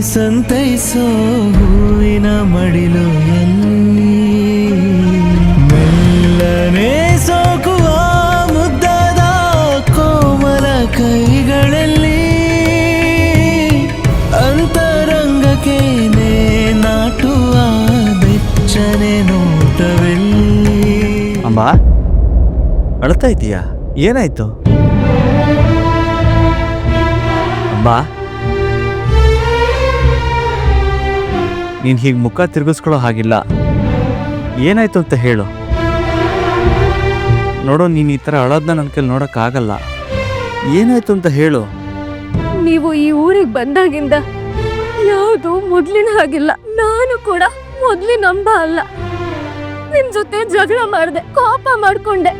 ಸಂತೈಸೋ ಹೂವಿನ ಮಡಿಲು ಎಲ್ಲಿ ಮೆಲ್ಲನೆ ಸೋಕುವ ಮುದ್ದದ ಕೋಮಲ ಕೈಗಳಲ್ಲಿ. ಅಂತರಂಗಕ್ಕೆ ನಾಟುವ ಬೆಚ್ಚನೆ ನೋಟವೆಲ್ಲಿ. ಅಮ್ಮ ಅಳ್ತಾ ಇದೀಯಾ? ಏನಾಯ್ತು? ಅಮ್ಮ ನೀನ್ ಹೀಗೆ ಮುಖ ತಿರುಗಿಸ್ಕೊಳ್ಳೋ ಹಾಗಿಲ್ಲ. ಏನಾಯ್ತು ಅಂತ ಹೇಳು. ನೋಡು, ನೀನು ಈ ಥರ ಅಳೋದನ್ನ ನನ್ನ ಕೈಲಿ ನೋಡೋಕ್ಕಾಗಲ್ಲ. ಏನಾಯ್ತು ಅಂತ ಹೇಳು. ನೀವು ಈ ಊರಿಗೆ ಬಂದಾಗಿಂದ ಯಾವುದು ಮೊದ್ಲಿನ ಹಾಗಿಲ್ಲ. ನಾನು ಕೂಡ ಮೊದಲಿನ ನಂಬ ಅಲ್ಲ. ನಿಮ್ ಜೊತೆ ಜಗಳ ಮಾಡಿದೆ, ಕೋಪ ಮಾಡ್ಕೊಂಡೆ.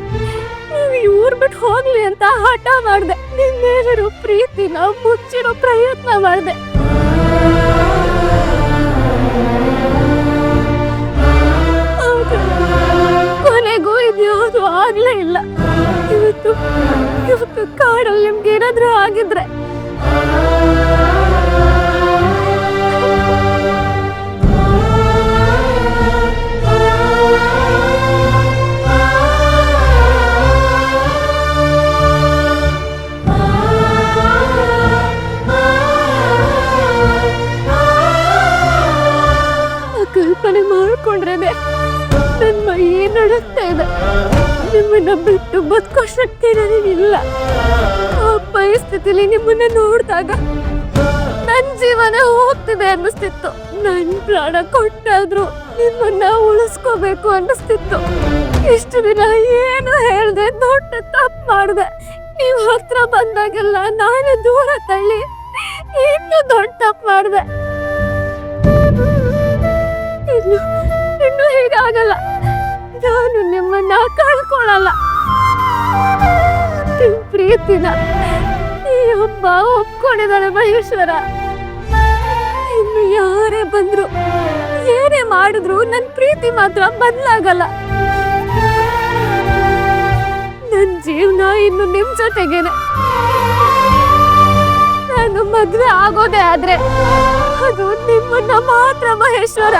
ನೀವು ಈ ಊರ್ ಬಿಟ್ಟು ಹೋಗ್ಲಿ ಅಂತ ಹಠ ಮಾಡಿದೆ. ನಿನ್ನೆಲ್ಲರೂ ಪ್ರೀತಿನ ಮುಚ್ಚಿರೋ ಪ್ರಯತ್ನ ಮಾಡ್ದೆ. ಆಗ್ಲೇ ಇಲ್ಲ. ಇವತ್ತು ಇವತ್ತು ಕಾಡಲ್ಲಿ ನಿಮ್ಗೆ ಏನಾದ್ರೂ ಆಗಿದ್ರೆ. ಕಲ್ಪನೆ ಮಾಡ್ಕೊಂಡ್ರೇನೆ ನಡುತ್ತಾ ಇದೆ. ನಿಮ್ಮನ್ನ ಬಿಟ್ಟು ಬದುಕೋ ಶಕ್ತಿ ನನಗಿಲ್ಲ ಆ ಪರಿಸ್ಥಿತಿಲಿ ನಿಮ್ಮನ್ನ ನೋಡಿದಾಗ ನನ್ನ ಜೀವನ ಹೋಗ್ತಿದೆ ಅನ್ನಿಸ್ತಿತ್ತು. ನನ್ನ ಪ್ರಾಣ ಕೊಟ್ಟಾದ್ರೂ ನಿಮ್ಮನ್ನ ಉಳಿಸ್ಕೋಬೇಕು ಅನ್ನಿಸ್ತಿತ್ತು. ಇಷ್ಟು ದಿನ ಏನು ಹೇಳ್ದೆ ದೊಡ್ಡ ತಪ್ಪು ಮಾಡಿದೆ. ನೀವು ಹತ್ರ ಬಂದಾಗೆಲ್ಲ ನಾನು ದೂರ ತಳ್ಳಿ ಇನ್ನು ದೊಡ್ಡ ತಪ್ಪು ಮಾಡಿದೆ. ಇನ್ನು ಇನ್ನು ಹೀಗಾಗಲ್ಲ. ನಾನು ನಿಮ್ಮನ್ನ ಕಳ್ಕೊಳ್ಳಲ್ಲ ನಿಮ್ ಪ್ರೀತಿನ ಈ ಒಬ್ಬ ಮಹೇಶ್ವರ. ಇನ್ನು ಯಾರೇ ಬಂದ್ರು, ಏನೇ ಮಾಡಿದ್ರು ನನ್ನ ಪ್ರೀತಿ ಮಾತ್ರ ಬದಲಾಗಲ್ಲ. ನನ್ನ ಜೀವನ ಇನ್ನು ನಿಮ್ ಜೊತೆಗೇನೆ. ನಾನು ಮದ್ವೆ ಆಗೋದೇ ಆದ್ರೆ ಅದು ನಿಮ್ಮನ್ನ ಮಾತ್ರ ಮಹೇಶ್ವರ.